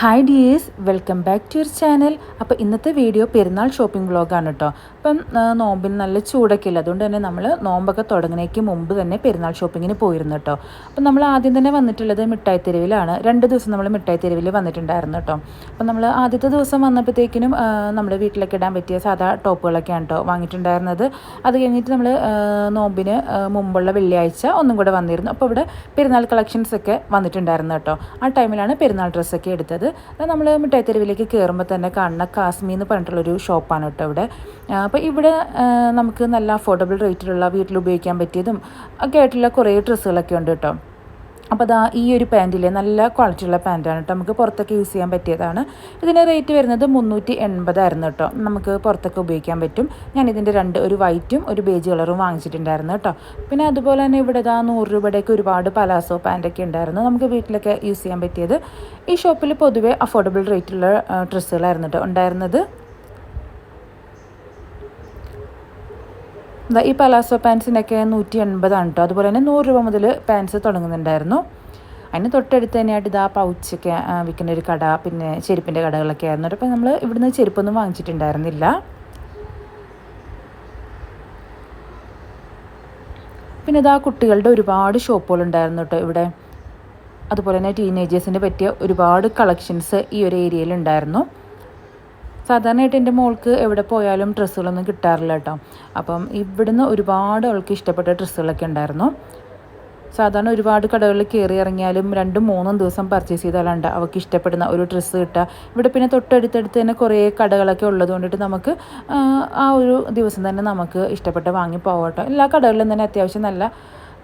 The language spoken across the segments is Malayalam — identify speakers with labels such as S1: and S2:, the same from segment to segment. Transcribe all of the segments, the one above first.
S1: Hi dears welcome back to your channel അപ്പോൾ ഇന്നത്തെ വീഡിയോ പെരുന്നാൾ ഷോപ്പിംഗ് വ്ളോഗാണ് കേട്ടോ അപ്പം നോമ്പിന് നല്ല ചൂടൊക്കെ ഇല്ല? അതുകൊണ്ട് തന്നെ നമ്മൾ നോമ്പൊക്കെ തുടങ്ങുന്നതിന് മുമ്പ് തന്നെ പെരുന്നാൾ ഷോപ്പിങ്ങിന് പോയിരുന്നു കേട്ടോ അപ്പം നമ്മൾ ആദ്യം തന്നെ വന്നിട്ടുള്ളത് മിഠായി തെരുവിലാണ്. രണ്ട് ദിവസം നമ്മൾ മിഠായി തെരുവിൽ വന്നിട്ടുണ്ടായിരുന്നു കേട്ടോ അപ്പം നമ്മൾ ആദ്യത്തെ ദിവസം വന്നപ്പോഴത്തേക്കിനും നമ്മുടെ വീട്ടിലൊക്കെ ഇടാൻ പറ്റിയ സാധാ ടോപ്പുകളൊക്കെയാണ് കേട്ടോ വാങ്ങിയിട്ടുണ്ടായിരുന്നത്. അത് കഴിഞ്ഞിട്ട് നമ്മൾ നോമ്പിന് മുമ്പുള്ള വെള്ളിയാഴ്ച ഒന്നും കൂടെ വന്നിരുന്നു. അപ്പോൾ ഇവിടെ പെരുന്നാൾ കളക്ഷൻസ് ഒക്കെ വന്നിട്ടുണ്ടായിരുന്നു കേട്ടോ ആ ടൈമിലാണ് പെരുന്നാൾ ഡ്രസ്സൊക്കെ എടുത്തത്. നമ്മൾ മിഠായി തെരുവിലേക്ക് കയറുമ്പോൾ തന്നെ കാണുന്ന കാശ്മീർ എന്ന് പറഞ്ഞിട്ടുള്ളൊരു ഷോപ്പാണ് കേട്ടോ ഇവിടെ. അപ്പോൾ ഇവിടെ നമുക്ക് നല്ല അഫോർഡബിൾ റേറ്റിലുള്ള വീട്ടിൽ ഉപയോഗിക്കാൻ പറ്റിയതും ഒക്കെ ആയിട്ടുള്ള കുറേ ഡ്രസ്സുകളൊക്കെ ഉണ്ട് കേട്ടോ. അപ്പോൾ അതാ ഈ ഒരു പാന്റിലെ നല്ല ക്വാളിറ്റിയുള്ള പാന്റാണ് കേട്ടോ നമുക്ക് പുറത്തൊക്കെ യൂസ് ചെയ്യാൻ പറ്റിയതാണ്. ഇതിന്റെ റേറ്റ് വരുന്നത് മുന്നൂറ്റി എൺപതായിരുന്നു കേട്ടോ നമുക്ക് പുറത്തൊക്കെ ഉപയോഗിക്കാൻ പറ്റും. ഞാൻ ഇതിന്റെ രണ്ട് ഒരു വൈറ്റും ഒരു ബേജ് കളറും വാങ്ങിച്ചിട്ടുണ്ടായിരുന്നു കേട്ടോ പിന്നെ അതുപോലെ തന്നെ ഇവിടെ ഇതാ നൂറ് രൂപയുടെയൊക്കെ ഒരുപാട് പലാസോ പാന്റൊക്കെ ഉണ്ടായിരുന്നു. നമുക്ക് വീട്ടിലൊക്കെ യൂസ് ചെയ്യാൻ പറ്റിയത് ഈ ഷോപ്പിൽ പൊതുവേ അഫോർഡബിൾ റേറ്റുള്ള ഡ്രസ്സുകളായിരുന്നു കേട്ടോ ഉണ്ടായിരുന്നത് ഈ പലാസോ പാൻസിനൊക്കെ നൂറ്റി എൺപതാണ് കേട്ടോ അതുപോലെ തന്നെ നൂറ് രൂപ മുതൽ പാൻസ് തുടങ്ങുന്നുണ്ടായിരുന്നു. അതിന് തൊട്ടടുത്ത് തന്നെയായിട്ട് ഇതാ പൗച്ചൊക്കെ വിൽക്കുന്ന ഒരു കട പിന്നെ ചെരുപ്പിന്റെ കടകളൊക്കെ ആയിരുന്നു. അപ്പോൾ നമ്മൾ ഇവിടുന്ന് ചെരുപ്പൊന്നും വാങ്ങിച്ചിട്ടുണ്ടായിരുന്നില്ല. പിന്നെ ഇതാ കുട്ടികളുടെ ഒരുപാട് ഷോപ്പുകളുണ്ടായിരുന്നു കേട്ടോ ഇവിടെ. അതുപോലെ തന്നെ ടീനേജേഴ്സിന് പറ്റിയ ഒരുപാട് കളക്ഷൻസ് ഈ ഒരു ഏരിയയിൽ ഉണ്ടായിരുന്നു. സാധാരണയായിട്ട് എന്റെ മോൾക്ക് എവിടെ പോയാലും ഡ്രസ്സുകളൊന്നും കിട്ടാറില്ല കേട്ടോ. അപ്പം ഇവിടുന്ന് ഒരുപാട് അവൾക്ക് ഇഷ്ടപ്പെട്ട ഡ്രസ്സുകളൊക്കെ ഉണ്ടായിരുന്നു. സാധാരണ ഒരുപാട് കടകളിൽ കയറി ഇറങ്ങിയാലും രണ്ടും മൂന്നും ദിവസം പർച്ചേസ് ചെയ്താലുണ്ട് അവൾക്ക് ഇഷ്ടപ്പെടുന്ന ഒരു ഡ്രസ്സ് കിട്ടുക. ഇവിടെ പിന്നെ തൊട്ടടുത്തടുത്ത് തന്നെ കുറേ കടകളൊക്കെ ഉള്ളത് കൊണ്ടിട്ട് നമുക്ക് ആ, ഒരു ദിവസം തന്നെ നമുക്ക് ഇഷ്ടപ്പെട്ട വാങ്ങി പോകട്ടോ എല്ലാ കടകളിലും തന്നെ അത്യാവശ്യം നല്ല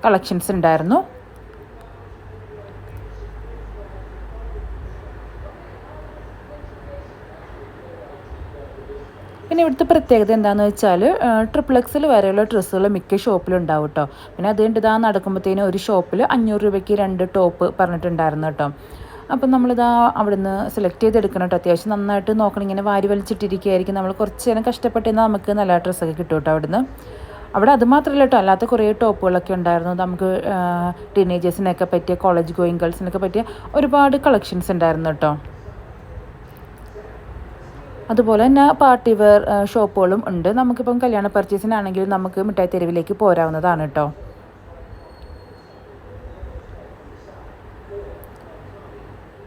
S1: കളക്ഷൻസ് ഉണ്ടായിരുന്നു. പിന്നെ ഇവിടുത്തെ പ്രത്യേകത എന്താണെന്ന് വെച്ചാൽ ട്രിപ്പിൾ എക്സിൽ വരെയുള്ള ഡ്രസ്സുകൾ മിക്ക ഷോപ്പിലും ഉണ്ടാവും കേട്ടോ പിന്നെ അത് കഴിഞ്ഞിട്ട് ഇതാ നടക്കുമ്പോഴത്തേനും ഒരു ഷോപ്പിൽ അഞ്ഞൂറ് രൂപയ്ക്ക് രണ്ട് ടോപ്പ് പറഞ്ഞിട്ടുണ്ടായിരുന്നു കേട്ടോ അപ്പം നമ്മളിതാ അവിടുന്ന് സെലക്ട് ചെയ്തെടുക്കണം കേട്ടോ അത്യാവശ്യം നന്നായിട്ട് നോക്കണം ഇങ്ങനെ വാരി വലിച്ചിട്ടിരിക്കുകയായിരിക്കും. നമ്മൾ കുറച്ച് നേരം കഷ്ടപ്പെട്ടിരുന്നാൽ നമുക്ക് നല്ല ഡ്രസ്സൊക്കെ കിട്ടും കേട്ടോ അവിടുന്ന്. അവിടെ അത് മാത്രമല്ല കേട്ടോ അല്ലാത്ത കുറേ ടോപ്പുകളൊക്കെ ഉണ്ടായിരുന്നു. നമുക്ക് ടീനേജേഴ്സിനൊക്കെ പറ്റിയ കോളേജ് ഗോയിങ് ഗേൾസിനൊക്കെ പറ്റിയ ഒരുപാട് കളക്ഷൻസ് ഉണ്ടായിരുന്നു കേട്ടോ അതുപോലെ തന്നെ പാർട്ടി വെയർ ഷോപ്പുകളും ഉണ്ട്. നമുക്കിപ്പം കല്യാണ പർച്ചേസിനാണെങ്കിലും നമുക്ക് മിഠായി തെരുവിലേക്ക് പോരാവുന്നതാണ് കേട്ടോ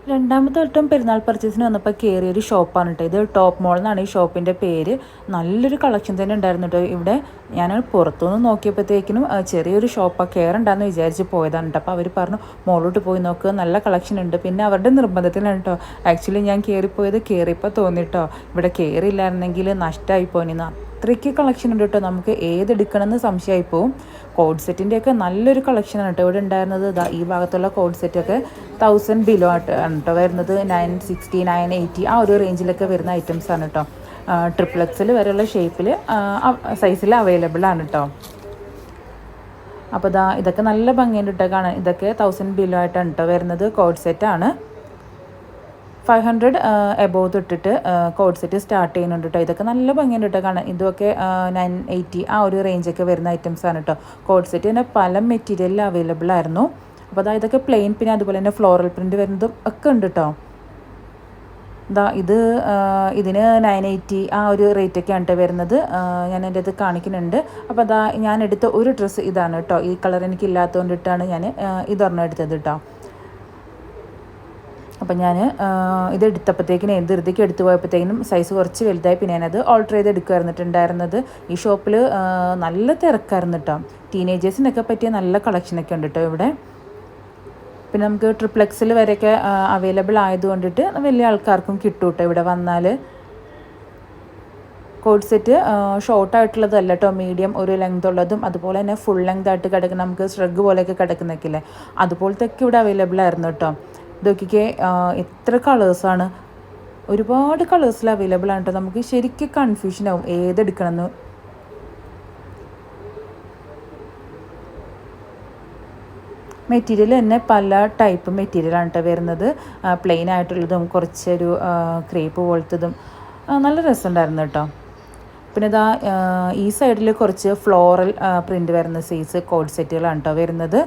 S1: രണ്ടാമത്തെ വട്ടം പെരുന്നാൾ പർച്ചേസിന് വന്നപ്പോൾ കയറിയ ഒരു ഷോപ്പാണ് കേട്ടോ ഇത് ടോപ്പ് മോൾ എന്നാണ് ഈ ഷോപ്പിന്റെ പേര്. നല്ലൊരു കളക്ഷൻ തന്നെ ഉണ്ടായിരുന്നു കേട്ടോ ഇവിടെ ഞാൻ പുറത്തുനിന്ന് നോക്കിയപ്പോഴത്തേക്കിനും ചെറിയൊരു ഷോപ്പാണ് കയറണ്ടെന്ന് വിചാരിച്ച് പോയതാണ് കേട്ടോ അപ്പോൾ അവർ പറഞ്ഞു മോളോട്ട് പോയി നോക്കുക നല്ല കളക്ഷൻ ഉണ്ട്. പിന്നെ അവരുടെ നിർബന്ധത്തിലാണ് കേട്ടോ ആക്ച്വലി ഞാൻ കയറിപ്പോയത് കയറിയപ്പോൾ തോന്നിട്ടോ ഇവിടെ കയറിയില്ലായിരുന്നെങ്കിൽ നഷ്ടമായി പോയിന്ന്. അത്രയ്ക്ക് കളക്ഷൻ ഉണ്ട് കേട്ടോ നമുക്ക് ഏതെടുക്കണമെന്ന് സംശയമായി പോവും. കോഡ് സെറ്റിന്റെയൊക്കെ നല്ലൊരു കളക്ഷനാണ് കേട്ടോ ഇവിടെ ഉണ്ടായിരുന്നത് ഇതാ ഈ ഭാഗത്തുള്ള കോഡ് സെറ്റൊക്കെ തൗസൻഡ് ബിലോ ആണ് കേട്ടോ വരുന്നത്. നയൻ സിക്സ്റ്റി നയൻ എയ്റ്റി ആ ഒരു റേഞ്ചിലൊക്കെ വരുന്ന ഐറ്റംസ് ആണ് കേട്ടോ ട്രിപ്പിൾ എക്സിൽ വരെയുള്ള ഷേപ്പിൽ സൈസിൽ അവൈലബിൾ ആണ് കേട്ടോ അപ്പോൾ ഇതാ ഇതൊക്കെ നല്ല ഭംഗിയുണ്ട് കേട്ടോ കാണാൻ. ഇതൊക്കെ തൗസൻഡ് ബിലോ ആയിട്ടാണ് കേട്ടോ വരുന്നത്. കോഡ് സെറ്റാണ് ഫൈവ് ഹൺഡ്രഡ് എബോവ് തൊട്ടിട്ട് കോഡ് സെറ്റ് സ്റ്റാർട്ട് ചെയ്യുന്നുണ്ട് കേട്ടോ ഇതൊക്കെ നല്ല ഭംഗിയുണ്ട് കേട്ടോ കാണാൻ. ഇതൊക്കെ നയൻ എയ്റ്റി ആ ഒരു റേഞ്ചൊക്കെ വരുന്ന ഐറ്റംസ് ആണ് കേട്ടോ കോഡ് സെറ്റ് തന്നെ പല മെറ്റീരിയലിൽ അവൈലബിൾ ആയിരുന്നു. അപ്പോൾ അതായത് ഇതൊക്കെ പ്ലെയിൻ പിന്നെ അതുപോലെ തന്നെ ഫ്ലോറൽ പ്രിന്റ് വരുന്നതും ഒക്കെ ഉണ്ട് കേട്ടോ ഇതാ ഇത് ആ, ഇതിന് നയൻ എയ്റ്റി ആ ഒരു റേറ്റൊക്കെയാണ് കേട്ടോ വരുന്നത്. ഞാൻ എന്റെ ഇത് കാണിക്കുന്നുണ്ട്. അപ്പോൾ അതാ ഞാൻ എടുത്ത ഒരു ഡ്രസ്സ് ഇതാണ് കേട്ടോ ഈ കളർ എനിക്ക് ഇല്ലാത്തതുകൊണ്ടിട്ടാണ് ഞാൻ ഇതൊരെണ്ണം എടുത്തത് കേട്ടോ അപ്പം ഞാൻ ഇത് എടുത്തപ്പോഴത്തേക്കിനും ധൃതിക്ക് എടുത്തു പോയപ്പോഴത്തേക്കിനും സൈസ് കുറച്ച് വലുതായി. പിന്നെ ഞാനത് ഓൾട്ടർ ചെയ്ത് എടുക്കുമായിരുന്നിട്ടുണ്ടായിരുന്നത് ഈ ഷോപ്പിൽ നല്ല തിരക്കായിരുന്നു കേട്ടോ ടീനേജേഴ്സിനൊക്കെ പറ്റിയ നല്ല കളക്ഷനൊക്കെ ഉണ്ട് കേട്ടോ ഇവിടെ. പിന്നെ നമുക്ക് ട്രിപ്ലെക്സിൽ വരെയൊക്കെ അവൈലബിൾ ആയതുകൊണ്ടിട്ട് വലിയ ആൾക്കാർക്കും കിട്ടും കേട്ടോ ഇവിടെ വന്നാൽ കോഡ് സെറ്റ് ഷോർട്ടായിട്ടുള്ളതല്ല കേട്ടോ മീഡിയം ഒരു ലെങ്ത് ഉള്ളതും അതുപോലെ തന്നെ ഫുൾ ലെങ്ത് ആയിട്ട് കിടക്കുന്ന നമുക്ക് ശ്രഗ് പോലെയൊക്കെ കിടക്കുന്നൊക്കെ അതുപോലത്തെ ഒക്കെ ഇവിടെ അവൈലബിൾ ആയിരുന്നു കേട്ടോ ഇതൊക്കെ എത്ര കളേഴ്സാണ് ഒരുപാട് കളേഴ്സിൽ അവൈലബിൾ ആണ് കേട്ടോ നമുക്ക് ശരിക്കും കൺഫ്യൂഷൻ ആവും. ഏതെടുക്കണമെന്ന്. മെറ്റീരിയൽ തന്നെ പല ടൈപ്പ് മെറ്റീരിയൽ ആണ് കേട്ടോ വരുന്നത്. പ്ലെയിൻ ആയിട്ടുള്ളതും കുറച്ചൊരു ക്രേപ്പ് പോലത്തതും. നല്ല രസമുണ്ടായിരുന്നു കേട്ടോ പിന്നെ ഇതാ ഈ സൈഡിൽ കുറച്ച് ഫ്ലോറൽ പ്രിന്റ് വരുന്ന സൈസ് കോഡ് സെറ്റുകളാണ് കേട്ടോ വരുന്നത്.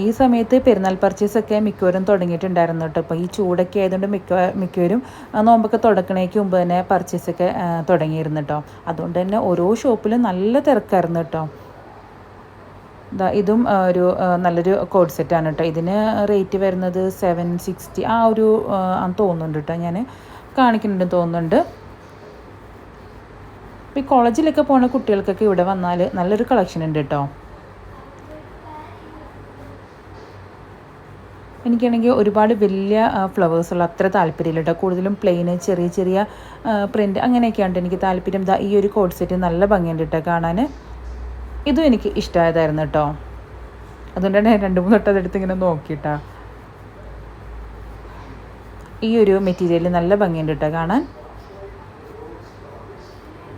S1: ഈ സമയത്ത് പെരുന്നാൾ പർച്ചേസൊക്കെ മിക്കവരും തുടങ്ങിയിട്ടുണ്ടായിരുന്നു കേട്ടോ. അപ്പോൾ ഈ ചൂടൊക്കെ ആയതുകൊണ്ട് മിക്ക മിക്കവരും നോമ്പൊക്കെ തുടക്കണേക്ക് മുമ്പ് തന്നെ പർച്ചേസൊക്കെ തുടങ്ങിയിരുന്നു കേട്ടോ. അതുകൊണ്ട് തന്നെ ഓരോ ഷോപ്പിലും നല്ല തിരക്കായിരുന്നു കേട്ടോ. ഇതും ഒരു നല്ലൊരു കോഡ് സെറ്റാണ് കേട്ടോ. ഇതിന് റേറ്റ് വരുന്നത് സെവൻ സിക്സ്റ്റി ആ ഒരു തോന്നുന്നുണ്ട് കേട്ടോ. ഞാൻ കാണിക്കുന്നുണ്ട് തോന്നുന്നുണ്ട്. ഇപ്പോൾ ഈ കോളേജിലൊക്കെ പോണ കുട്ടികൾക്കൊക്കെ ഇവിടെ വന്നാൽ നല്ലൊരു കളക്ഷൻ ഉണ്ട് കേട്ടോ. എനിക്കാണെങ്കിൽ ഒരുപാട് വലിയ ഫ്ലവേഴ്സുള്ള അത്ര താല്പര്യമില്ല കേട്ടോ. കൂടുതലും പ്ലെയിന് ചെറിയ ചെറിയ പ്രിന്റ് അങ്ങനെയൊക്കെയാണ് എനിക്ക് താല്പര്യം. ഈ ഒരു കോഡ് സെറ്റ് നല്ല ഭംഗിയുണ്ട് കേട്ടോ കാണാൻ. ഇതും എനിക്ക് ഇഷ്ടമായതായിരുന്നു കേട്ടോ. അതുകൊണ്ടാണ് ഞാൻ രണ്ട് മൂന്ന് തൊട്ട് അതെടുത്ത് ഇങ്ങനെ നോക്കിയിട്ടാ. ഈ ഒരു മെറ്റീരിയൽ നല്ല ഭംഗിയുണ്ട് കേട്ടോ കാണാൻ.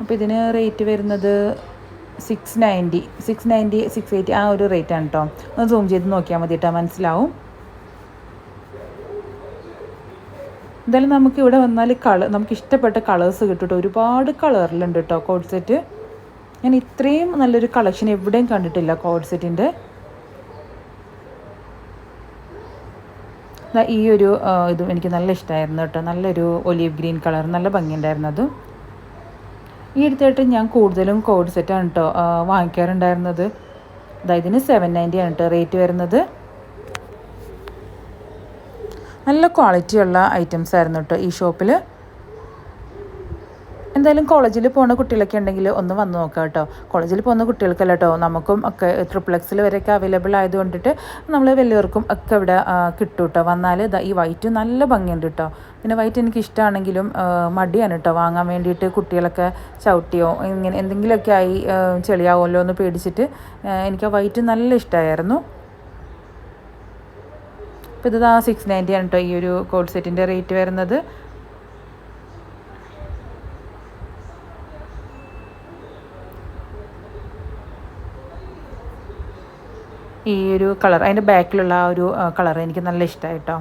S1: അപ്പോൾ ഇതിന് റേറ്റ് വരുന്നത് six ninety six ninety six eighty ആ ഒരു റേറ്റാണ് കേട്ടോ. ഒന്ന് സൂം ചെയ്ത് നോക്കിയാൽ മതി കേട്ടോ മനസ്സിലാവും. എന്തായാലും നമുക്ക് ഇവിടെ വന്നാൽ കളർ നമുക്ക് ഇഷ്ടപ്പെട്ട കളേഴ്സ് കിട്ടും ഒരുപാട് കളറിലുണ്ട് കേട്ടോ കോഡ് സെറ്റ് ഞാൻ ഇത്രയും നല്ലൊരു കളക്ഷൻ എവിടെയും കണ്ടിട്ടില്ല കോഡ് സെറ്റിന്റെ ഈ ഒരു ഇതും എനിക്ക് നല്ല ഇഷ്ടമായിരുന്നു കേട്ടോ നല്ലൊരു ഒലീവ് ഗ്രീൻ കളർ നല്ല ഭംഗിയുണ്ടായിരുന്നു അതും. ഈ അടുത്തായിട്ട് ഞാൻ കൂടുതലും കോഡ് സെറ്റാണ് കേട്ടോ വാങ്ങിക്കാറുണ്ടായിരുന്നത്. അതായത് ഇതിന് സെവൻ നയന്റി ആണ് കേട്ടോ റേറ്റ് വരുന്നത്. നല്ല ക്വാളിറ്റി ഉള്ള ഐറ്റംസ് ആയിരുന്നു കേട്ടോ ഈ ഷോപ്പിൽ എന്തായാലും കോളേജിൽ പോകുന്ന കുട്ടികളൊക്കെ ഉണ്ടെങ്കിൽ ഒന്ന് വന്ന് നോക്കാം കേട്ടോ. കോളേജിൽ പോകുന്ന കുട്ടികൾക്കല്ല കേട്ടോ നമുക്കും ഒക്കെ ട്രിപ്പിളക്സിൽ വരെയൊക്കെ അവൈലബിൾ ആയതുകൊണ്ടിട്ട് നമ്മൾ വലിയവർക്കും ഒക്കെ ഇവിടെ കിട്ടും കേട്ടോ വന്നാൽ ഈ വൈറ്റ് നല്ല ഭംഗിയുണ്ട് കേട്ടോ പിന്നെ വൈറ്റ് എനിക്ക് ഇഷ്ടമാണെങ്കിലും മടിയാണ് കേട്ടോ വാങ്ങാൻ വേണ്ടിയിട്ട് കുട്ടികളൊക്കെ ചവിട്ടിയോ ഇങ്ങനെ എന്തെങ്കിലുമൊക്കെ ആയി ചെളിയാവുമല്ലോ എന്ന് പേടിച്ചിട്ട് എനിക്ക് ആ വൈറ്റ് നല്ല ഇഷ്ടമായിരുന്നു അപ്പോൾ ഇത് ആ സിക്സ് നയന്റി ആണ് കേട്ടോ ഈ ഒരു കോഡ് സെറ്റിന്റെ റേറ്റ് വരുന്നത്. ഈ ഒരു കളർ അതിന്റെ ബാക്കിലുള്ള ആ ഒരു കളർ എനിക്ക് നല്ല ഇഷ്ടമായി കേട്ടോ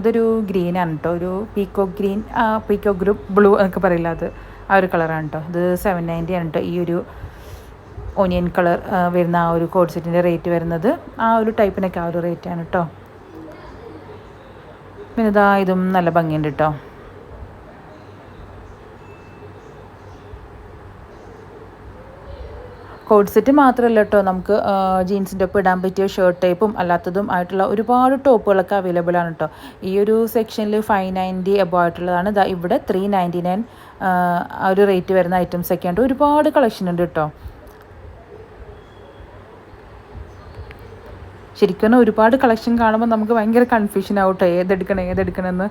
S1: അതൊരു ഗ്രീനാണ് കേട്ടോ ഒരു peacock green peacock group blue എന്നൊക്കെ പറയില്ല അത്? ആ ഒരു കളറാണ് കേട്ടോ ഇത് സെവൻ നയന്റി ആണ് കേട്ടോ ഈ ഒരു ഓനിയൻ കളർ വരുന്ന ആ ഒരു കോഡ് സെറ്റിന്റെ റേറ്റ് വരുന്നത്. ആ ഒരു ടൈപ്പിനൊക്കെ ആ ഒരു റേറ്റാണ് കേട്ടോ പിന്നെ ഇതാ ഇതും നല്ല ഭംഗിയുണ്ട് കേട്ടോ കോഡ് സെറ്റ് മാത്രമല്ല കേട്ടോ നമുക്ക് ജീൻസിന്റെ ഒപ്പം ഇടാൻ പറ്റിയ ഷർട്ട് ടൈപ്പും അല്ലാത്തതും ആയിട്ടുള്ള ഒരുപാട് ടോപ്പുകളൊക്കെ അവൈലബിൾ ആണ് കേട്ടോ ഈ ഒരു സെക്ഷനിൽ ഫൈവ് നയന്റി എബോ ആയിട്ടുള്ളതാണ്. ഇതാ ഇവിടെ ത്രീ നയന്റി നയൻ ഒരു റേറ്റ് വരുന്ന ഐറ്റംസ് ഒക്കെ ഉണ്ട് ഒരുപാട് കളക്ഷൻ ഉണ്ട് കേട്ടോ ശരിക്കും ഒരുപാട് കളക്ഷൻ കാണുമ്പോൾ നമുക്ക് ഭയങ്കര കൺഫ്യൂഷൻ ആവട്ടെ ഏതെടുക്കണം ഏതെടുക്കണമെന്ന്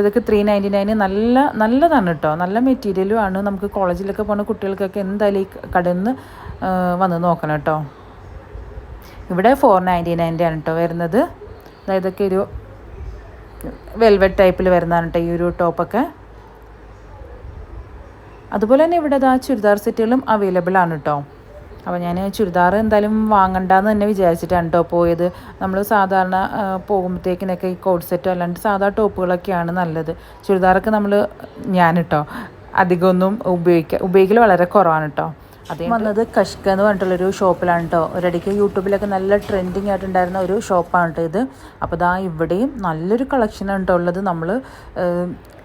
S1: ഇതൊക്കെ ത്രീ നയന്റി നയന് നല്ല നല്ലതാണ് കേട്ടോ നല്ല മെറ്റീരിയലും ആണ്. നമുക്ക് കോളേജിലൊക്കെ പോകുന്ന കുട്ടികൾക്കൊക്കെ എന്തായാലും ഈ കടയിൽ നിന്ന് വന്ന് നോക്കണം കേട്ടോ ഇവിടെ ഫോർ നയന്റി നയന്റെ ആണ് കേട്ടോ വരുന്നത്. ഇതൊക്കെ ഒരു വെൽവെറ്റ് ടൈപ്പിൽ വരുന്നതാണ് കേട്ടോ ഈ ഒരു ടോപ്പൊക്കെ അതുപോലെ തന്നെ ഇവിടെ ആ ചുരിദാർ സെറ്റുകളും അവൈലബിൾ ആണ് കേട്ടോ അപ്പോൾ ഞാൻ ചുരിദാർ എന്തായാലും വാങ്ങണ്ടെന്ന് തന്നെ വിചാരിച്ചിട്ടാണ് കേട്ടോ പോയത്. നമ്മൾ സാധാരണ പോകുമ്പോഴത്തേക്കിനൊക്കെ ഈ കോഡ് സെറ്റോ അല്ലാണ്ട് സാധാ ടോപ്പുകളൊക്കെയാണ് നല്ലത്. ചുരിദാറൊക്കെ നമ്മൾ ഞാൻ കേട്ടോ അധികമൊന്നും ഉപയോഗിക്കുക ഉപയോഗിക്കൽ വളരെ കുറവാണ് കേട്ടോ വന്നത് കഷ്ക എന്ന് പറഞ്ഞിട്ടുള്ളൊരു ഷോപ്പിലാണ് കേട്ടോ ഒരടിക്ക് യൂട്യൂബിലൊക്കെ നല്ല ട്രെൻഡിങ് ആയിട്ടുണ്ടായിരുന്ന ഒരു ഷോപ്പാണ് കേട്ടോ ഇത്. അപ്പോൾ ഇതാ ഇവിടെയും നല്ലൊരു കളക്ഷനാണ് കേട്ടോ ഉള്ളത്. നമ്മൾ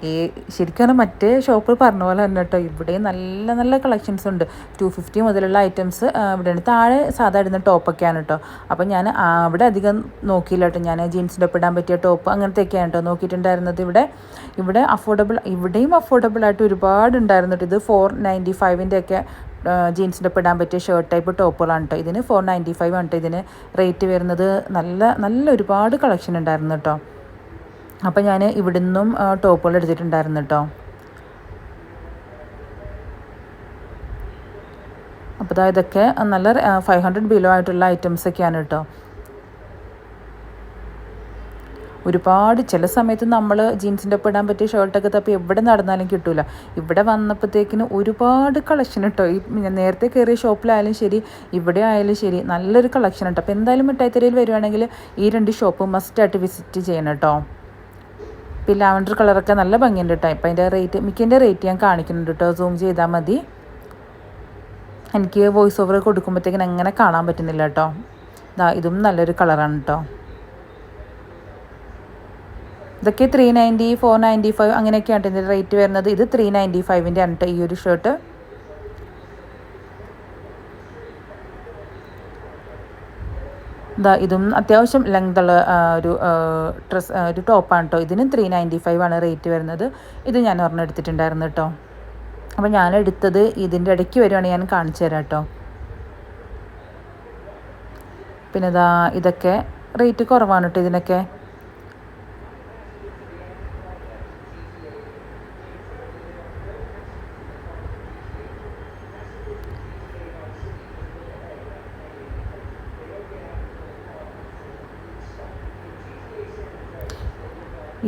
S1: ഈ ശരിക്കും മറ്റേ ഷോപ്പ് പറഞ്ഞ പോലെ തന്നെ കേട്ടോ ഇവിടെയും നല്ല നല്ല കളക്ഷൻസ് ഉണ്ട്. ടു ഫിഫ്റ്റി മുതലുള്ള ഐറ്റംസ് ഇവിടെയാണ്. താഴെ സാധാ ഇടുന്ന ടോപ്പൊക്കെയാണ് കേട്ടോ അപ്പോൾ ഞാൻ അവിടെ അധികം നോക്കിയില്ല കേട്ടോ ഞാൻ ജീൻസിന്റെ ഇടാൻ പറ്റിയ ടോപ്പ് അങ്ങനത്തെയൊക്കെയാണ് കേട്ടോ നോക്കിയിട്ടുണ്ടായിരുന്നത് ഇവിടെ. ഇവിടെ അഫോർഡബിൾ ഇവിടെയും അഫോർഡബിൾ ആയിട്ട് ഒരുപാട് ഉണ്ടായിരുന്നു ഇത്. ഫോർ നയന്റി ഫൈവിന്റെ ഒക്കെ ജീൻസിന്റെ ഇടാൻ പറ്റിയ ഷർട്ട് ടൈപ്പ് ടോപ്പുകളാണ് കേട്ടോ ഇതിന് ഫോർ നയന്റി ഫൈവ് ആണ് കേട്ടോ ഇതിന് റേറ്റ് വരുന്നത് നല്ല നല്ല ഒരുപാട് കളക്ഷൻ ഉണ്ടായിരുന്നു കേട്ടോ അപ്പോൾ ഞാൻ ഇവിടെ നിന്നും ടോപ്പുകൾ എടുത്തിട്ടുണ്ടായിരുന്നു കേട്ടോ അപ്പോൾ ഇതൊക്കെ നല്ല ഫൈവ് ഹൺഡ്രഡ് ബിലോ ആയിട്ടുള്ള ഐറ്റംസൊക്കെയാണ് കേട്ടോ ഒരുപാട് ചില സമയത്ത് നമ്മൾ ജീൻസിന്റെ ഒപ്പം ഇടാൻ പറ്റിയ ഷർട്ടൊക്കെ തപ്പി എവിടെ നടന്നാലും കിട്ടില്ല ഇവിടെ വന്നപ്പോഴത്തേക്കിന് ഒരുപാട് കളക്ഷൻ കേട്ടോ ഈ നേരത്തെ കയറിയ ഷോപ്പിലായാലും ശരി ഇവിടെ ആയാലും ശരി നല്ലൊരു കളക്ഷൻ കേട്ടോ അപ്പോൾ എന്തായാലും മിഠായിത്തെരയിൽ വരുവാണെങ്കിൽ ഈ രണ്ട് ഷോപ്പ് മസ്റ്റായിട്ട് വിസിറ്റ് ചെയ്യണം കേട്ടോ ഇപ്പോൾ ലാവൻഡർ കളറൊക്കെ നല്ല ഭംഗിയുണ്ട് കേട്ടോ ഇപ്പം അതിന്റെ റേറ്റ് മിക്കന്റെ റേറ്റ് ഞാൻ കാണിക്കുന്നുണ്ട് കേട്ടോ സൂം ചെയ്താൽ മതി. എനിക്ക് വോയിസ് ഓവർ കൊടുക്കുമ്പോഴത്തേക്കിന് അങ്ങനെ കാണാൻ പറ്റുന്നില്ല കേട്ടോ ഇതും നല്ലൊരു കളറാണ് കേട്ടോ ഇതൊക്കെ three ninety four ninety five അങ്ങനെയൊക്കെയാണ് ഇതിന്റെ റേറ്റ് വരുന്നത്. ഇത് ത്രീ നയന്റി ഫൈവിന്റെ ആണ് കേട്ടോ ഈ ഒരു ഷർട്ട് ഇതാ ഇതും അത്യാവശ്യം ലെങ്തുള്ള ഒരു ഡ്രസ് ഒരു ടോപ്പാണ് കേട്ടോ ഇതിനും ത്രീ നയന്റി ഫൈവ് ആണ് റേറ്റ് വരുന്നത്. ഇത് ഞാൻ ഒരെണ്ണം എടുത്തിട്ടുണ്ടായിരുന്നു കേട്ടോ അപ്പോൾ ഞാൻ എടുത്തത് ഇതിന്റെ ഇടയ്ക്ക് വരുവാണെങ്കിൽ ഞാൻ കാണിച്ചു തരാം കേട്ടോ പിന്നെ ഇതാ ഇതൊക്കെ റേറ്റ് കുറവാണ് കേട്ടോ ഇതിനൊക്കെ.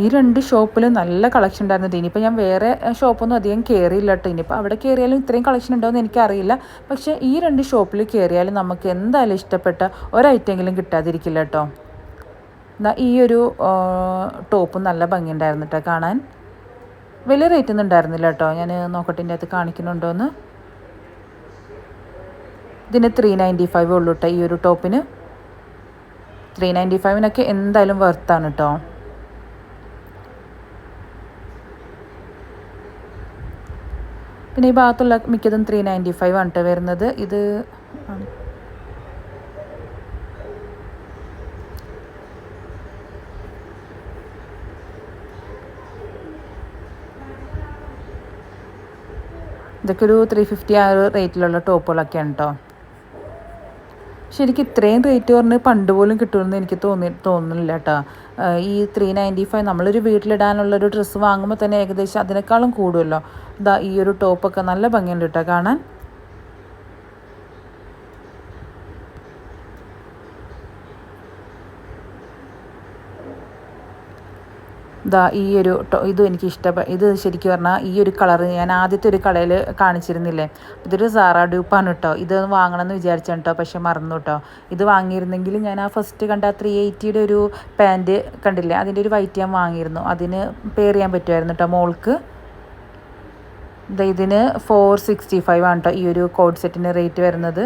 S1: ഈ രണ്ട് ഷോപ്പിൽ നല്ല കളക്ഷൻ ഉണ്ടായിരുന്നത്. ഇനിയിപ്പോൾ ഞാൻ വേറെ ഷോപ്പൊന്നും അധികം കയറിയില്ല കേട്ടോ ഇനിയിപ്പോൾ അവിടെ കയറിയാലും ഇത്രയും കളക്ഷൻ ഉണ്ടോയെന്ന് എനിക്കറിയില്ല. പക്ഷേ ഈ രണ്ട് ഷോപ്പിൽ കയറിയാലും നമുക്ക് എന്തായാലും ഇഷ്ടപ്പെട്ട ഒരൈറ്റെങ്കിലും കിട്ടാതിരിക്കില്ല കേട്ടോ എന്നാൽ ഈ ഒരു ടോപ്പ് നല്ല ഭംഗിയുണ്ടായിരുന്നു കേട്ടോ കാണാൻ. വലിയ റേറ്റ് ഒന്നും ഉണ്ടായിരുന്നില്ല കേട്ടോ ഞാൻ നോക്കട്ടെ ഇതിന്റെ അകത്ത് കാണിക്കുന്നുണ്ടോയെന്ന് ഇതിന് ത്രീ നയന്റി ഫൈവ് ഉള്ളൂ കേട്ടോ ഈ ഒരു ടോപ്പിന് ത്രീ നയന്റി ഫൈവിനൊക്കെ എന്തായാലും വർത്താണ് കേട്ടോ പിന്നെ ഈ ഭാഗത്തുള്ള മിക്കതും ത്രീ നയന്റി ഫൈവ് ആണ് കേട്ടോ വരുന്നത്. ഇത് ഇതൊക്കെ ഒരു ത്രീ ഫിഫ്റ്റി ആ ഒരു റേറ്റിലുള്ള ടോപ്പുകളൊക്കെയാണ് കേട്ടോ ശരിക്കും ഇത്രയും റേറ്റ് പറഞ്ഞ് പണ്ട് പോലും കിട്ടുമെന്ന് എനിക്ക് തോന്നി തോന്നുന്നില്ല കേട്ടോ ഈ ത്രീ നയന്റി ഫൈവ് നമ്മളൊരു വീട്ടിലിടാനുള്ളൊരു ഡ്രസ്സ് വാങ്ങുമ്പോൾ തന്നെ ഏകദേശം അതിനേക്കാളും കൂടുമല്ലോ ഇതാ ഈ ഒരു ടോപ്പൊക്കെ നല്ല ഭംഗിയുണ്ട് കേട്ടോ കാണാൻ. ഇതാ ഈ ഒരു ഇതും എനിക്ക് ഇഷ്ടപ്പെട്ട ഇത് ശരിക്കും പറഞ്ഞാൽ ഈ ഒരു കളർ ഞാൻ ആദ്യത്തെ ഒരു കളയിൽ കാണിച്ചിരുന്നില്ലേ? ഇതൊരു സാറാ ഡ്യൂപ്പാണ് കേട്ടോ ഇത് വാങ്ങണമെന്ന് വിചാരിച്ചാണ് കേട്ടോ പക്ഷെ മറന്നു കേട്ടോ ഇത് വാങ്ങിയിരുന്നെങ്കിൽ ഞാൻ ആ ഫസ്റ്റ് കണ്ട ത്രീ എയ്റ്റിയുടെ ഒരു പാന്റ് കണ്ടില്ലേ? അതിന്റെ ഒരു വൈറ്റ് ഞാൻ വാങ്ങിയിരുന്നു. അതിന് പെയർ ചെയ്യാൻ പറ്റുമായിരുന്നു കേട്ടോ മോൾക്ക്. ഇതിന് ഫോർ സിക്സ്റ്റി ഫൈവ് ആണ് കേട്ടോ ഈ ഒരു കോഡ് സെറ്റിന് റേറ്റ് വരുന്നത്.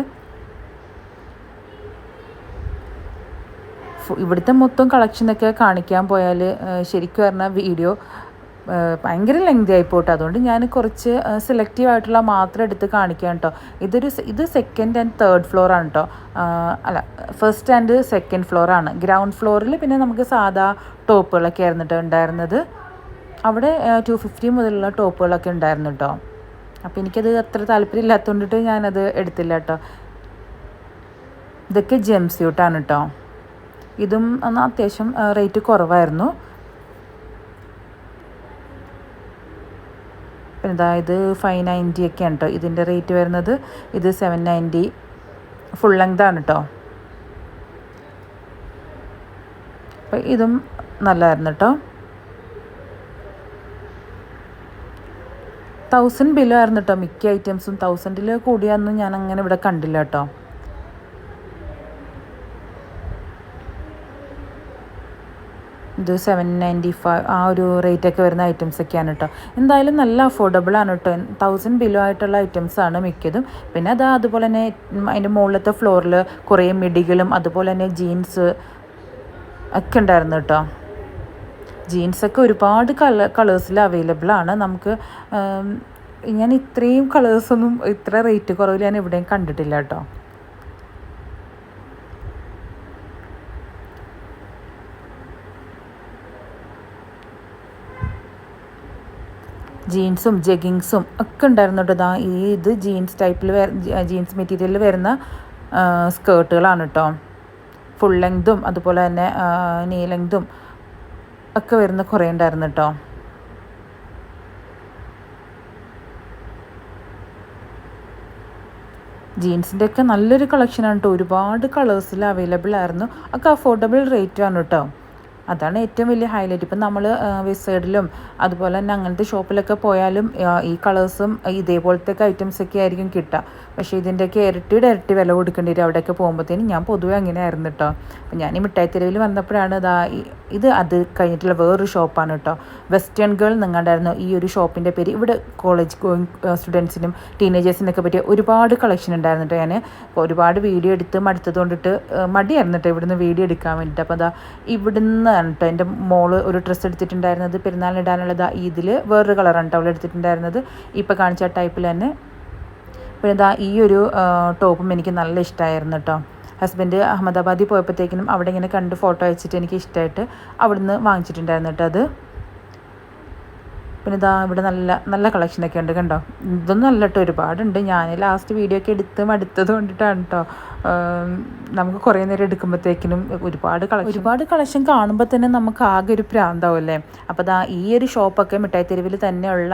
S1: ഇവിടുത്തെ മൊത്തം കളക്ഷനൊക്കെ കാണിക്കാൻ പോയാൽ ശരിക്കും പറഞ്ഞാൽ വീഡിയോ ഭയങ്കര ലെങ്തി ആയിപ്പോട്ടെ അതുകൊണ്ട് ഞാൻ കുറച്ച് സെലക്റ്റീവ് ആയിട്ടുള്ള മാത്രം എടുത്ത് കാണിക്കാം കേട്ടോ ഇതൊരു ഇത് സെക്കൻഡ് ആൻഡ് തേർഡ് ഫ്ലോർ ആണ് കേട്ടോ അല്ല ഫസ്റ്റ് ആൻഡ് സെക്കൻഡ് ഫ്ലോർ ആണ്. ഗ്രൗണ്ട് ഫ്ലോറിൽ പിന്നെ നമുക്ക് സാധാ ടോപ്പുകളൊക്കെ ആയിരുന്നു ഉണ്ടായിരുന്നത്. അവിടെ ടു ഫിഫ്റ്റി മുതലുള്ള ടോപ്പുകളൊക്കെ ഉണ്ടായിരുന്നു കേട്ടോ അപ്പോൾ എനിക്കത് അത്ര താല്പര്യം ഇല്ലാത്തതുകൊണ്ടിട്ട് ഞാനത് എടുത്തില്ല കേട്ടോ ഇതൊക്കെ ജെം സ്യൂട്ടാണ് കേട്ടോ ഇതും എന്നാൽ അത്യാവശ്യം റേറ്റ് കുറവായിരുന്നു. ഇതാ ഇത് ഫൈവ് നയന്റി ഒക്കെയാണ് കേട്ടോ ഇതിന്റെ റേറ്റ് വരുന്നത്. ഇത് സെവൻ നയന്റി ഫുൾ ലെങ്ത് ആണ് കേട്ടോ അപ്പോൾ ഇതും നല്ലതായിരുന്നു കേട്ടോ തൗസൻഡ് ബിലോ ആയിരുന്നു കേട്ടോ മിക്ക ഐറ്റംസും തൗസൻഡിൽ കൂടിയൊന്നും ഞാൻ അങ്ങനെ ഇവിടെ കണ്ടില്ല കേട്ടോ ഇത് സെവൻ നയന്റി ഫൈവ് ആ ഒരു റേറ്റൊക്കെ വരുന്ന ഐറ്റംസ് ഒക്കെയാണ് കേട്ടോ എന്തായാലും നല്ല അഫോർഡബിൾ ആണ് കേട്ടോ തൗസൻഡ് ബിലോ ആയിട്ടുള്ള ഐറ്റംസ് ആണ് മിക്കതും. പിന്നെ അത് അതുപോലെ തന്നെ അതിന്റെ മുകളിലത്തെ ഫ്ലോറിൽ കുറേ മിഡികളും അതുപോലെ തന്നെ ജീൻസ് ഒക്കെ ഉണ്ടായിരുന്നു കേട്ടോ ജീൻസൊക്കെ ഒരുപാട് കളർ കളേഴ്സിൽ അവൈലബിൾ ആണ്. നമുക്ക് ഞാൻ ഇത്രയും കളേഴ്സൊന്നും ഇത്ര റേറ്റ് കുറവിൽ ഞാൻ എവിടെയും കണ്ടിട്ടില്ല കേട്ടോ ജീൻസും ജെഗിങ്സും ഒക്കെ ഉണ്ടായിരുന്നു കേട്ടോ. ഇതാ ഈ ഇത് ജീൻസ് ടൈപ്പിൽ ജീൻസ് മെറ്റീരിയലിൽ വരുന്ന സ്കേർട്ടുകളാണ് കേട്ടോ. ഫുൾ ലെങ്തും അതുപോലെ തന്നെ നീ ലെങ്തും ഒക്കെ വരുന്ന കുറേ ഉണ്ടായിരുന്നു കേട്ടോ. ജീൻസിന്റെ ഒക്കെ നല്ലൊരു കളക്ഷനാണ് കേട്ടോ. ഒരുപാട് കളേഴ്സിൽ അവൈലബിൾ ആയിരുന്നു. ഒക്കെ അഫോർഡബിൾ റേറ്റുമാണ് കേട്ടോ. അതാണ് ഏറ്റവും വലിയ ഹൈലൈറ്റ് ഇപ്പം നമ്മൾ വിസൈഡിലും അതുപോലെ തന്നെ അങ്ങനത്തെ ഷോപ്പിലൊക്കെ പോയാലും ഈ കളേഴ്സും ഇതേപോലത്തെ ഒക്കെ ആയിരിക്കും കിട്ടുക. പക്ഷേ ഇതിന്റെയൊക്കെ ഇരട്ടിയുടെ ഇരട്ടി വില കൊടുക്കേണ്ടി വരും. അവിടെയൊക്കെ പോകുമ്പോഴത്തേനും ഞാൻ പൊതുവേ അങ്ങനെ ആയിരുന്നു കേട്ടോ. അപ്പം ഞാൻ ഈ മിഠായി തെരുവിൽ വന്നപ്പോഴാണ് ഇതാ ഇത് അത് കഴിഞ്ഞിട്ടുള്ള വേറൊരു ഷോപ്പാണ് കേട്ടോ. വെസ്റ്റേൺ ഗേൾ നിങ്ങണ്ടായിരുന്നു ഈ ഒരു ഷോപ്പിന്റെ പേര് ഇവിടെ കോളേജ് ഗോയിങ് സ്റ്റുഡൻസിനും ടീനേജേഴ്സിനൊക്കെ പറ്റിയ ഒരുപാട് കളക്ഷൻ ഉണ്ടായിരുന്നു കേട്ടോ ഞാൻ ഒരുപാട് വീഡിയോ എടുത്ത് മടുത്തത് കൊണ്ടിട്ട് മടിയായിരുന്നു കേട്ടോ ഇവിടുന്ന് വീഡിയോ എടുക്കാൻ വേണ്ടിയിട്ട്. അപ്പോൾ അതാ ഇവിടുന്ന് കേട്ടോ എന്റെ മോൾ ഒരു ഡ്രസ്സ് എടുത്തിട്ടുണ്ടായിരുന്നത് പെരുന്നാളിനിടാനുള്ളത് ഈദിൽ വേറൊരു കളറാണ് കേട്ടോ എടുത്തിട്ടുണ്ടായിരുന്നത്. ഇപ്പോൾ കാണിച്ച ടൈപ്പിൽ തന്നെ. പിന്നെ ഇതാ ഈ ഒരു ടോപ്പും എനിക്ക് നല്ല ഇഷ്ടമായിരുന്നു കേട്ടോ ഹസ്ബൻഡ് അഹമ്മദാബാദിൽ പോയപ്പോഴത്തേക്കിനും അവിടെ ഇങ്ങനെ കണ്ട് ഫോട്ടോ അയച്ചിട്ട് എനിക്ക് ഇഷ്ടമായിട്ട് അവിടുന്ന് വാങ്ങിച്ചിട്ടുണ്ടായിരുന്നു കേട്ടോ അത്. പിന്നെ ഇതാ ഇവിടെ നല്ല നല്ല കളക്ഷനൊക്കെ ഉണ്ട് കണ്ടോ? ഇതൊന്നും അല്ല കേട്ടോ ഒരുപാടുണ്ട്. ഞാൻ ലാസ്റ്റ് വീഡിയോ ഒക്കെ എടുത്ത് മടുത്തത് കൊണ്ടിട്ടാണ് കേട്ടോ നമുക്ക് കുറേ നേരം എടുക്കുമ്പോഴത്തേക്കിനും ഒരുപാട് കളക്ഷൻ ഒരുപാട് കളക്ഷൻ കാണുമ്പോൾ തന്നെ നമുക്ക് ആകെ ഒരു പ്രാന്താവുമല്ലേ അപ്പോൾ ദാ ഈ ഒരു ഷോപ്പൊക്കെ മിഠായി തെരുവിൽ തന്നെയുള്ള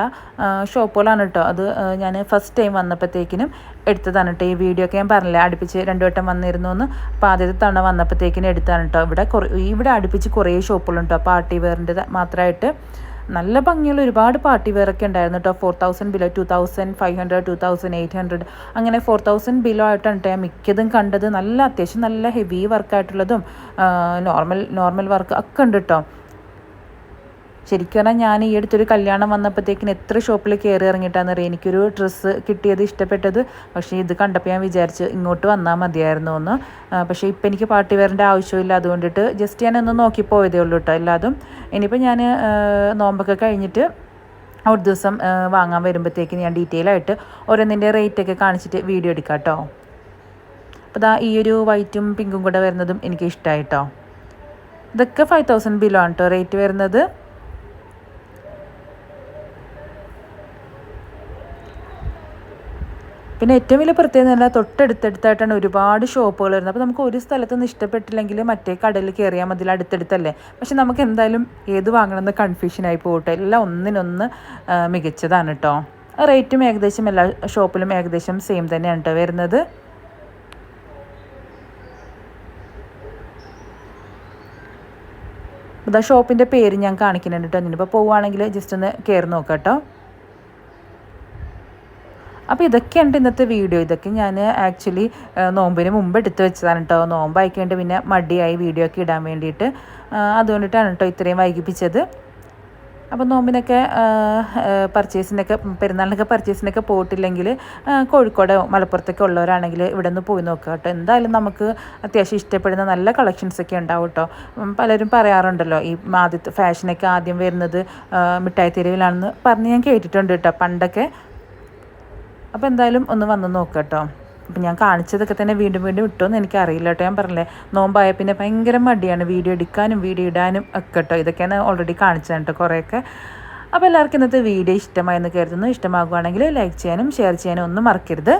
S1: ഷോപ്പുകളാണ് കേട്ടോ അത് ഞാൻ ഫസ്റ്റ് ടൈം വന്നപ്പോഴത്തേക്കിനും എടുത്തതാണ് കേട്ടോ ഈ വീഡിയോ ഒക്കെ ഞാൻ പറഞ്ഞില്ലേ അടുപ്പിച്ച് രണ്ടു വട്ടം വന്നിരുന്നു എന്ന്. അപ്പോൾ ആദ്യത്തെ തവണ വന്നപ്പോഴത്തേക്കിനും എടുത്താണ് കേട്ടോ ഇവിടെ കുറേ ഇവിടെ അടുപ്പിച്ച് കുറേ ഷോപ്പുകളുണ്ട് കേട്ടോ പാർട്ടി വെയറിന്റെ മാത്രമായിട്ട് നല്ല ഭംഗിയുള്ള ഒരുപാട് പാർട്ടി വെയർ ഒക്കെ ഉണ്ടായിരുന്നു കേട്ടോ four thousand below two thousand five hundred two thousand eight hundred അങ്ങനെ ഫോർ തൗസൻഡ് ബിലോ ആയിട്ടാണ് കേട്ടോ മിക്കതും കണ്ടത്. നല്ല അത്യാവശ്യം നല്ല ഹെവി വർക്കായിട്ടുള്ളതും നോർമൽ നോർമൽ വർക്ക് ഒക്കെ ഉണ്ട് കേട്ടോ ശരിക്കും പറഞ്ഞാൽ ഞാൻ ഈ അടുത്തൊരു കല്യാണം വന്നപ്പോഴത്തേക്കിന് എത്ര ഷോപ്പിൽ കയറി ഇറങ്ങിയിട്ടാന്ന് അറിയാം? എനിക്കൊരു ഡ്രസ്സ് കിട്ടിയത് ഇഷ്ടപ്പെട്ടത്. പക്ഷേ ഇത് കണ്ടപ്പോൾ ഞാൻ വിചാരിച്ച് ഇങ്ങോട്ട് വന്നാൽ മതിയായിരുന്നു എന്ന് ആ, പക്ഷേ ഇപ്പം എനിക്ക് പാർട്ടി വെയറിന്റെ ആവശ്യമില്ല. അതുകൊണ്ടിട്ട് ജസ്റ്റ് ഞാൻ ഒന്ന് നോക്കി പോയതേ ഉള്ളൂ കേട്ടോ എല്ലാതും. ഇനിയിപ്പോൾ ഞാൻ നോമ്പൊക്കെ കഴിഞ്ഞിട്ട് ഒരു ദിവസം വാങ്ങാൻ വരുമ്പോഴത്തേക്ക് ഞാൻ ഡീറ്റെയിൽ ആയിട്ട് ഓരോന്നിന്റെ റേറ്റ് ഒക്കെ കാണിച്ചിട്ട് വീഡിയോ എടുക്കാം കേട്ടോ അപ്പോൾ ദാ ഈ ഒരു വൈറ്റും പിങ്കും കൂടെ വരുന്നതും എനിക്ക് ഇഷ്ടമായിട്ടോ ഇതൊക്കെ ഫൈവ് തൗസൻഡ് ബിലോ ആണ് കേട്ടോ റേറ്റ് വരുന്നത്. പിന്നെ ഏറ്റവും വലിയ പ്രത്യേകത എന്ന് പറഞ്ഞാൽ തൊട്ടടുത്തടുത്തായിട്ടാണ് ഒരുപാട് ഷോപ്പുകൾ വരുന്നത്. അപ്പോൾ നമുക്ക് ഒരു സ്ഥലത്ത് നിന്ന് ഇഷ്ടപ്പെട്ടില്ലെങ്കിൽ മറ്റേ കടയിൽ കയറിയാൽ മതി അടുത്തടുത്തല്ലേ? പക്ഷെ നമുക്ക് എന്തായാലും ഏത് വാങ്ങണമെന്ന് കൺഫ്യൂഷനായി പോകട്ടെ. എല്ലാം ഒന്നിനൊന്ന് മികച്ചതാണ് കേട്ടോ റേറ്റും ഏകദേശം എല്ലാ ഷോപ്പിലും ഏകദേശം സെയിം തന്നെയാണ് കേട്ടോ വരുന്നത്. ഇതാ ഷോപ്പിന്റെ പേര് ഞാൻ കാണിക്കുന്നുണ്ട് കേട്ടോ ഇനിയിപ്പോൾ പോവുകയാണെങ്കിൽ ജസ്റ്റ് ഒന്ന് കയറി നോക്കാം കേട്ടോ അപ്പോൾ ഇതൊക്കെയുണ്ട് ഇന്നത്തെ വീഡിയോ ഇതൊക്കെ ഞാൻ ആക്ച്വലി നോമ്പിന് മുമ്പ് എടുത്ത് വെച്ചതാണ് കേട്ടോ നോമ്പായിക്കൊണ്ട് പിന്നെ മടിയായി വീഡിയോ ഒക്കെ ഇടാൻ വേണ്ടിയിട്ട്. അതുകൊണ്ടിട്ടാണ് കേട്ടോ ഇത്രയും വൈകിപ്പിച്ചത്. അപ്പോൾ നോമ്പിനൊക്കെ പർച്ചേസിനൊക്കെ പെരുന്നാളിനൊക്കെ പർച്ചേസിനൊക്കെ പോയിട്ടില്ലെങ്കിൽ കോഴിക്കോട് മലപ്പുറത്തൊക്കെ ഉള്ളവരാണെങ്കിൽ ഇവിടെ നിന്ന് പോയി നോക്കുക കേട്ടോ എന്തായാലും നമുക്ക് അത്യാവശ്യം ഇഷ്ടപ്പെടുന്ന നല്ല കളക്ഷൻസ് ഒക്കെ ഉണ്ടാവും കേട്ടോ പലരും പറയാറുണ്ടല്ലോ ഈ ആദ്യത്തെ ഫാഷനൊക്കെ ആദ്യം വരുന്നത് മിഠായി തെരുവിലാണെന്ന് പറഞ്ഞ് ഞാൻ കേട്ടിട്ടുണ്ട് കേട്ടോ പണ്ടൊക്കെ. അപ്പോൾ എന്തായാലും ഒന്ന് വന്ന് നോക്കാം കേട്ടോ അപ്പം ഞാൻ കാണിച്ചതൊക്കെ തന്നെ വീണ്ടും വീണ്ടും ഇട്ടോന്ന് എനിക്കറിയില്ല കേട്ടോ. ഞാൻ പറഞ്ഞില്ലേ നോമ്പായ പിന്നെ ഭയങ്കര മടിയാണ് വീഡിയോ എടുക്കാനും വീഡിയോ ഇടാനും ഒക്കെ കേട്ടോ ഇതൊക്കെയാണ് ഓൾറെഡി കാണിച്ചതാണ് കേട്ടോ കുറേയൊക്കെ. അപ്പോൾ എല്ലാവർക്കും ഇന്നത്തെ വീഡിയോ ഇഷ്ടമായെന്ന് കരുതുന്നു. ഇഷ്ടമാകുവാണെങ്കിൽ ലൈക്ക് ചെയ്യാനും ഷെയർ ചെയ്യാനും ഒന്നും മറക്കരുത്.